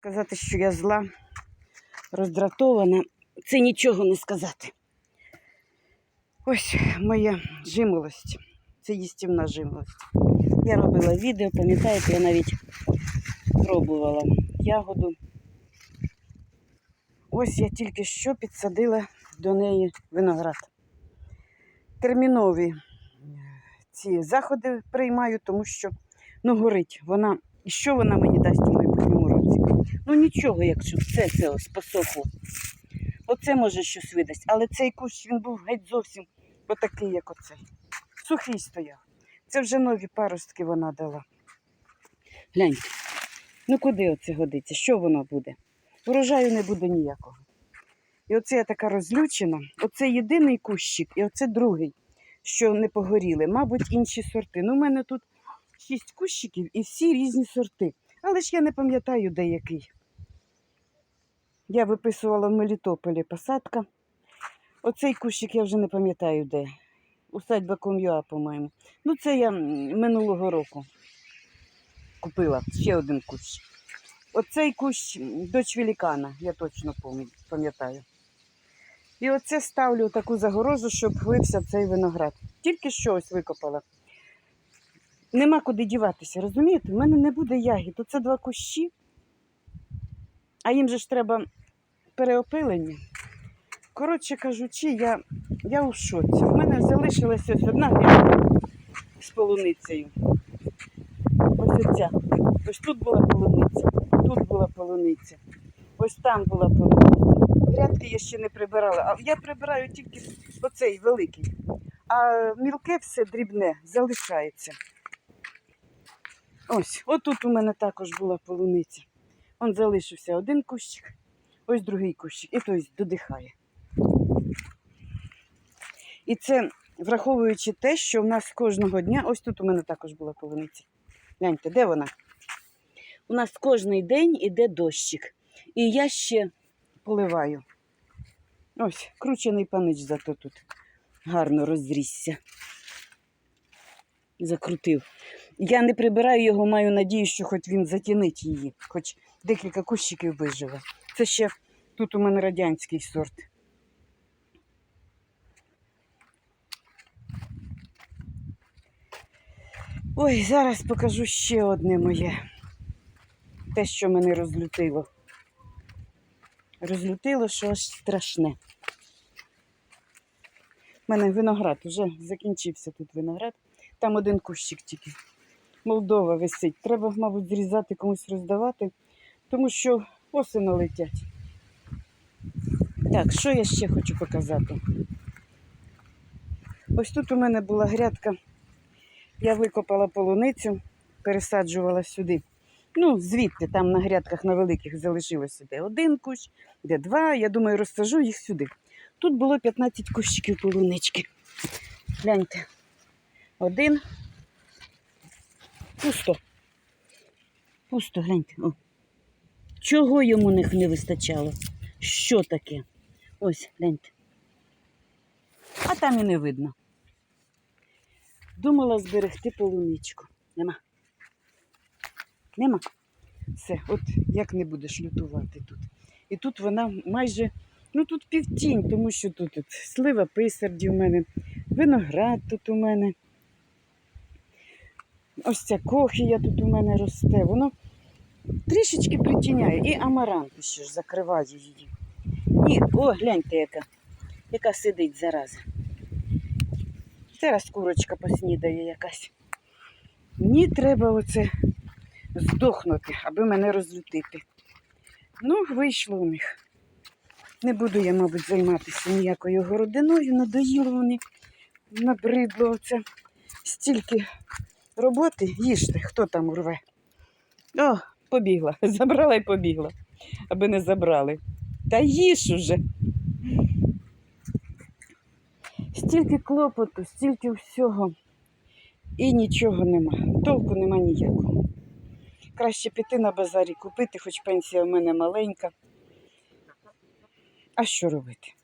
Казати, що я зла, роздратована, це нічого не сказати. Ось моя жимолость. Це їстівна жимолость. Я робила відео, пам'ятаєте, я навіть пробувала ягоду. Ось я тільки що підсадила до неї виноград. Термінові е, ці заходи приймаю, тому що ну, горить вона. І що вона мені дасть у році? Ну нічого, якщо все це ось посохло. Оце може щось видасть. Але цей кущ він був геть зовсім отакий, як оцей. Сухий стояв. Це вже нові паростки вона дала. Гляньте, ну куди оце годиться? Що воно буде? Урожаю не буде ніякого. І оце я така розлючена. Оце єдиний кущик, і оце другий, що не погоріли. Мабуть, інші сорти. Ну, у мене тут шість кущиків і всі різні сорти. Але ж я не пам'ятаю, де який. Я виписувала в Мелітополі посадка. Оцей кущик я вже не пам'ятаю де. Усадьба Ком'юа, по-моєму. Ну, це я минулого року купила ще один кущ. Оцей кущ дочь великана, я точно пам'ятаю. І оце ставлю таку загорожу, щоб влився цей виноград. Тільки що ось викопала. Нема куди діватися, розумієте? У мене не буде ягід. Оце два кущі, а їм же ж треба переопилення. Коротше кажучи, я, я у шоці. У мене залишилася ось одна грядка з полуницею. Ось оця. Ось тут була полуниця, тут була полуниця, ось там була полуниця. Грядки я ще не прибирала, а я прибираю тільки оцей великий. А мілке все дрібне залишається. Ось, отут у мене також була полуниця. Он залишився один кущик, ось другий кущик, і той додихає. І це враховуючи те, що в нас кожного дня, ось тут у мене також була полуниця. Гляньте, де вона? У нас кожний день іде дощик. І я ще поливаю. Ось, кручений панич зато тут гарно розрісся. Закрутив. Я не прибираю його, маю надію, що хоч він затінить її, хоч декілька кущиків виживе. Це ще тут у мене радянський сорт. Ой, зараз покажу ще одне моє. Те, що мене розлютило. Розлютило, що аж страшне. У мене виноград вже закінчився тут виноград. Там один кущик тільки. Молдова висить. Треба, мабуть, зрізати комусь роздавати, тому що осени летять. Так, що я ще хочу показати? Ось тут у мене була грядка. Я викопала полуницю, пересаджувала сюди. Ну, звідти, там на грядках на великих залишилося де один кущ, де два. Я думаю, розсажу їх сюди. Тут було 15 кущиків полунички. Гляньте. Один. Пусто. Пусто, гляньте. О. Чого йому них не вистачало? Що таке? Ось, гляньте. А там і не видно. Думала зберегти полуничку. Нема. Нема. Все, от як не будеш лютувати тут. І тут вона майже, ну тут півтінь, тому що тут, от слива писарді в мене, виноград тут у мене. Ось ця кохія тут у мене росте. Воно трішечки притіняє. І амарант ще ж закриває її. І, о, гляньте, яка, яка сидить зараза. Зараз курочка поснідає якась. Мені треба оце здохнути, аби мене розлютити. Ну, вийшло у них. Не буду я, мабуть, займатися ніякою городиною, надоїло вони, набридло оце. Стільки роботи, їжте, хто там урве. О, побігла. Забрала і побігла, аби не забрали. Та їж уже. Стільки клопоту, стільки всього. І нічого нема. Толку нема ніякого. Краще піти на базарі купити, хоч пенсія в мене маленька. А що робити?